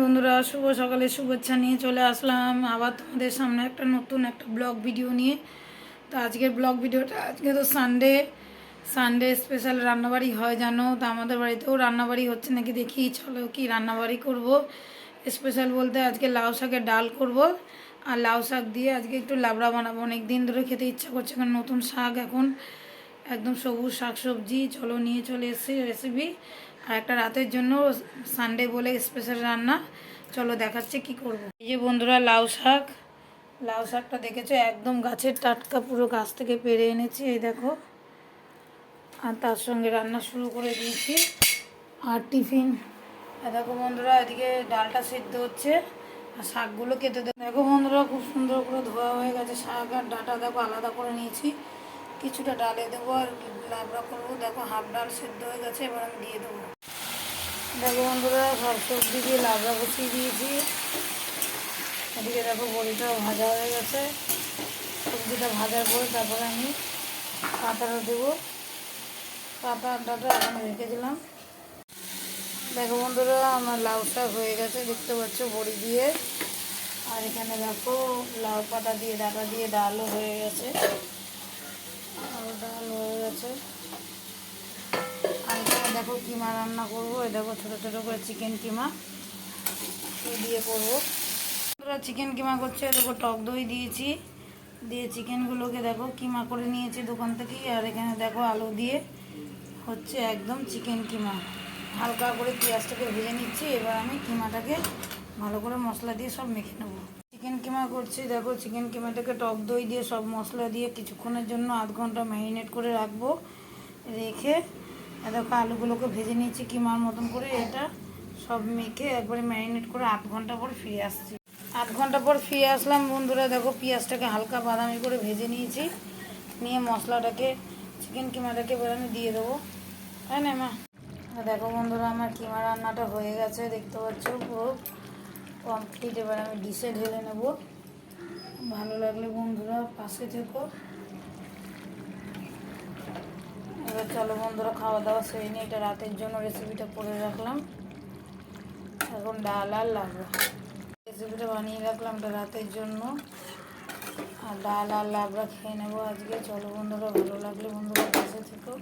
বন্ধুরা। শুভ সকালে শুভেচ্ছা নিয়ে চলে আসলাম। আবার তোমাদের সামনে একটা নতুন একটা ব্লগ ভিডিও নিয়ে। তো আজকের ব্লগ ভিডিওটা, আজকে তো সানডে সানডে স্পেশাল রান্নাবাড়ি হয়, জানো? তো আমাদের বাড়িতেও রান্নাবাড়ি হচ্ছে নাকি দেখি। চলো কি রান্নাবাড়ি করব? স্পেশাল বলতে আজকে লাউ শাকের ডাল করব। আর লাউ শাক দিয়ে আজকে একটু লাবড়া বানাবো। অনেক দিন ধরে খেতে ইচ্ছা করছে কারণ নতুন শাক এখন। একদম সবুজ শাক সবজি চলো নিয়ে চলে এসেছি রেসিপি আর একটা রাতের জন্য সানডে বলে স্পেশাল রান্না। চলো দেখাচ্ছে কি করব। এই যে বন্ধুরা লাউ শাক, লাউ শাকটা দেখেছ? একদম গাছের টাটকা পুরো গাছ থেকে পেরে এনেছি, এই দেখো। আর তার সঙ্গে রান্না শুরু করে দিয়েছি। আর টিফিন। দেখো বন্ধুরা, এদিকে ডালটা সেদ্ধ হচ্ছে। আর শাকগুলো কেটে দেখো বন্ধুরা, খুব সুন্দর করে ধোয়া হয়ে গেছে শাক। আর ডাটা দেখো আলাদা করে নিয়েছি। কিছুটা ডালে দেবো আর লাবড়া করব। দেখো হাফ ডাল সেদ্ধ হয়ে গেছে, এবার আমি দিয়ে দেবো। দেখো বন্ধুরা সব সবজি দিয়ে লাবড়া বসিয়ে দিয়েছি। এদিকে দেখো বড়িটাও ভাজা হয়ে গেছে। সবজিটা ভাজার পরে তারপরে আমি পাতাটা দেবো। পাতা আড্ডাটা এখন রেখে দিলাম। দেখো বন্ধুরা, আমার লাউ শাক হয়ে গেছে, দেখতে পাচ্ছ বড়ি দিয়ে। আর এখানে দেখো লাউ পাতা দিয়ে, ডাটা দিয়ে, ডালও হয়ে গেছে। ডাল হয়ে গেছে। আর এখানে দেখো কিমা রান্না করব। এই দেখো ছোটো ছোটো করে চিকেন কিমা। দিয়ে করব। চিকেন কিমা করছে? দেখো টক দই দিয়েছি। দিয়ে চিকেনগুলোকে দেখো কিমা করে নিয়েছি দোকান থেকেই। আর এখানে দেখো আলু দিয়ে হচ্ছে একদম চিকেন কিমা। হালকা করে পেঁয়াজটাকে ভেজে নিচ্ছি। এবার আমি কিমাটাকে ভালো করে মশলা দিয়ে সব মেখে নেব। চিকেন কিমা করছি? দেখো চিকেন কিমাটাকে টক দই দিয়ে, সব মশলা দিয়ে কিছুক্ষণের জন্য আধ ঘণ্টা ম্যারিনেট করে রাখব, রেখে দেখো, আলুগুলোকে ভেজে নিয়েছি কিমার মতন করে, এটা সব মেখে একবারে ম্যারিনেট করে আধ ঘণ্টা পর ফিরে আসছি। আধ ঘণ্টা পর ফিরে আসলাম, বন্ধুরা, দেখো, পেঁয়াজটাকে হালকা বাদামি করে ভেজে নিয়েছি, নিয়ে মশলাটাকে চিকেন কিমাটাকে এবার আমি দিয়ে দেবো। তাই না, মা? দেখো, বন্ধুরা, আমার কিমা রান্নাটা হয়ে গেছে, দেখতে পাচ্ছ, পুরো কমপ্লিট এবার আমি ডিশে ঢেলে নেব। ভালো লাগলে বন্ধুরা পাশে থেকো। এবার চলো বন্ধুরা, খাওয়া দাওয়া সেরে নিয়ে এটা রাতের জন্য রেসিপিটা করে রাখলাম। এখন ডাল আর লাবড়া রেসিপিটা বানিয়ে রাখলাম এটা রাতের জন্য। আর ডাল আর লাবড়া খেয়ে নেব আজকে। চলো বন্ধুরা, ভালো লাগলে বন্ধুরা পাশে থেকো।